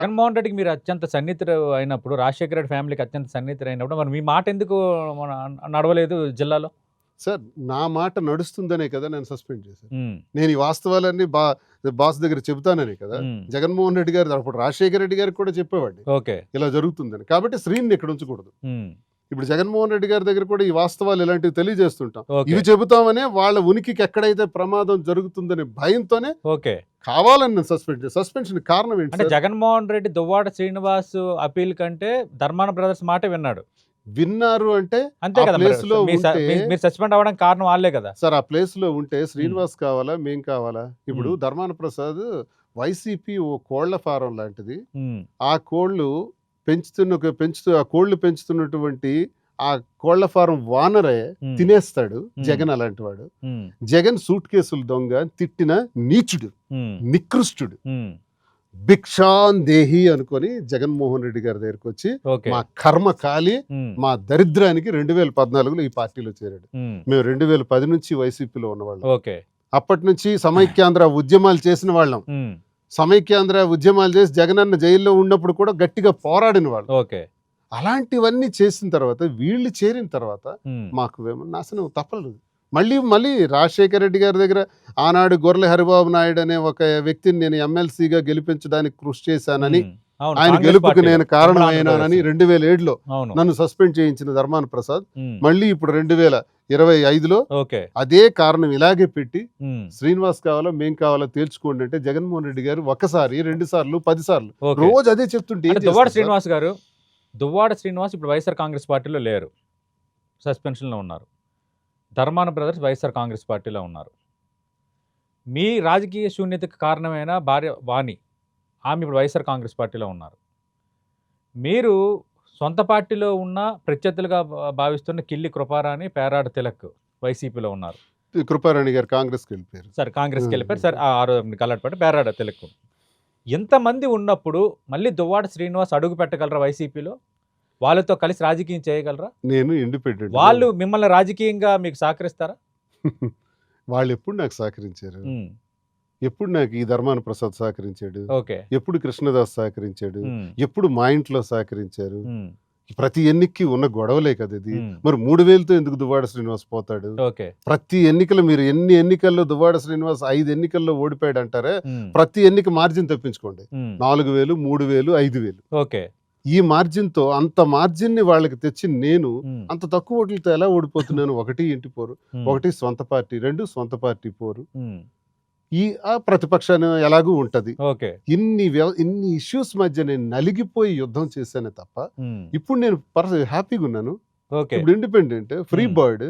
జగన్మోహన్ రెడ్డికి మీరు అత్యంత సన్నిహితుడు అయినప్పుడు రాజశేఖర రెడ్డి ఫ్యామిలీకి అత్యంత సన్నిహితుడు అయినప్పుడు మరి మీ మాట ఎందుకు నడవలేదు జిల్లాలో? సార్ నా మాట నడుస్తుందనే కదా నేను సస్పెండ్ చేశాను. నేను ఈ వాస్తవాలన్నీ బా బాస్ దగ్గర చెబుతాననే కదా జగన్మోహన్ రెడ్డి గారు అప్పుడు రాజశేఖర రెడ్డి గారికి కూడా చెప్పేవాడిని. ఓకే. ఇలా జరుగుతుందని. కాబట్టి శ్రీని ఇక్కడ ఉంచకూడదు. ఇప్పుడు జగన్మోహన్ రెడ్డి గారి దగ్గర కూడా ఈ వాస్తవాలు ఇలాంటివి తెలియజేస్తుంటాం. ఇవి చెబుతామనే వాళ్ళ ఉనికికి ఎక్కడైతే ప్రమాదం జరుగుతుందనే భయంతోనే ఓకే. కావాలని చేశాను సస్పెన్షన్ కారణం ఏంటి అంటే? జగన్మోహన్ రెడ్డి దువ్వాడ శ్రీనివాస్ అపీల్ కంటే ధర్మాన బ్రదర్స్ మాట విన్నాడు. విన్నారు అంటే అంతే కదా place లో మీరు సస్పెండ్ అవ్వడానికి కారణం వాళ్ళే కదా. సార్ ఆ ప్లేస్లో ఉంటే శ్రీనివాస్ కావాలా మేం కావాలా? ఇప్పుడు. ధర్మాన ప్రసాద్ వైసీపీ ఓ కోళ్ళ ఫారం లాంటిది. ఆ కోళ్ళు పెంచుతున్న పెంచుతూ ఆ కోళ్ళు పెంచుతున్నటువంటి ఆ కోళ్ళ ఫారం వానరే తినేస్తాడు. జగన్ అలాంటి వాడు. జగన్ సూట్ కేసులు దొంగ తిట్టిన నీచుడు నికృష్టుడు. భిక్షాన్ దేహి అనుకొని జగన్మోహన్ రెడ్డి గారి దగ్గరికి వచ్చి మా కర్మ కాలి మా దరిద్రానికి రెండు వేల పద్నాలుగులో ఈ పార్టీలో చేరాడు. మేము. రెండు వేల పది నుంచి వైసీపీలో ఉన్నవాళ్ళం. ఓకే. అప్పటి నుంచి సమైక్యాంధ్ర ఉద్యమాలు చేసిన వాళ్ళం. సమైక్యాంధ్ర ఉద్యమాలు చేసి జగనన్న జైల్లో ఉన్నప్పుడు కూడా గట్టిగా పోరాడిన వాళ్ళం. ఓకే. అలాంటివన్నీ చేసిన తర్వాత వీళ్ళు చేరిన తర్వాత మాకు నాశనం తప్పలేదు. మళ్ళీ మళ్ళీ రాజశేఖర రెడ్డి గారి దగ్గర ఆనాడు గొర్రెల హరిబాబు నాయుడు అనే ఒక వ్యక్తిని నేను ఎమ్మెల్సీగా గెలిపించడానికి కృషి చేశానని ఆయన గెలుపుకు. నేను కారణమైనానని. రెండు వేల ఏడులో నన్ను సస్పెండ్ చేయించిన ధర్మాన ప్రసాద్ మళ్ళీ ఇప్పుడు రెండు వేల ఇరవై ఐదులో అదే కారణం ఇలాగే పెట్టి శ్రీనివాస్ కావాలో మేం కావాలో తేల్చుకోండి అంటే జగన్మోహన్ రెడ్డి గారు ఒకసారి రెండు సార్లు పది సార్లు రోజు అదే చెప్తుంటే? శ్రీనివాస్ గారు దువ్వాడ శ్రీనివాస్ ఇప్పుడు వైఎస్ఆర్ కాంగ్రెస్ పార్టీలో లేరు. సస్పెన్షన్లో ఉన్నారు. ధర్మాన బ్రదర్స్ వైఎస్ఆర్ కాంగ్రెస్ పార్టీలో ఉన్నారు. మీ రాజకీయ శూన్యతకు కారణమైన భార్య వాణి ఆమె ఇప్పుడు వైఎస్ఆర్ కాంగ్రెస్ పార్టీలో ఉన్నారు. మీరు సొంత పార్టీలో ఉన్న ప్రత్యర్థులుగా భావిస్తున్న కిల్లి కృపారాణి పేరాడ తిలక్ వైసీపీలో ఉన్నారు. కృపారాణి గారు కాంగ్రెస్కి వెళ్ళిపోయారు. సరే కాంగ్రెస్కి. వెళ్ళిపోయారు. సరే ఆరో కలర్పట్టి పేరాడ తెలుగు ఇంతమంది ఉన్నప్పుడు మళ్ళీ దువ్వాడ శ్రీనివాస్ అడుగు పెట్టగలరా వైసీపీలో? వాళ్ళతో కలిసి రాజకీయం చేయగలరా? నేను ఇండిపెండెంట్. వాళ్ళు మిమ్మల్ని రాజకీయంగా మీకు సహకరిస్తారా? వాళ్ళు ఎప్పుడు నాకు సహకరించారు. ఎప్పుడు నాకు ఈ ధర్మాన ప్రసాద్ సహకరించాడు ఎప్పుడు కృష్ణదాస్ సహకరించాడు. ఎప్పుడు మా ఇంట్లో సహకరించారు. ప్రతి ఎన్నికకి ఉన్న గొడవలే కదా ఇది. మరి మూడు వేలతో ఎందుకు దువ్వాడ శ్రీనివాస్ పోతాడు ప్రతి ఎన్నికలు మీరు ఎన్ని ఎన్నికల్లో దువ్వాడ శ్రీనివాస్ ఐదు ఎన్నికల్లో ఓడిపోయాడు అంటారే. ప్రతి ఎన్నిక మార్జిన్ తప్పించుకోండి. నాలుగు వేలు మూడు వేలు ఐదు వేలు ఓకే ఈ మార్జిన్తో అంత మార్జిన్ని వాళ్ళకి తెచ్చి నేను. అంత తక్కువ ఓట్లతో ఎలా ఓడిపోతున్నాను ఒకటి ఇంటి పోరు. ఒకటి సొంత పార్టీ రెండు సొంత పార్టీ పోరు. ఈ ఆ ప్రతిపక్షాన్ని ఎలాగూ ఉంటది ఓకే ఇన్ని ఇన్ని ఇష్యూస్ మధ్య నేను నలిగిపోయి యుద్ధం చేశానే తప్ప. ఇప్పుడు నేను హ్యాపీగా ఉన్నాను ఇప్పుడు ఇండిపెండెంట్ ఫ్రీ. బర్డ్.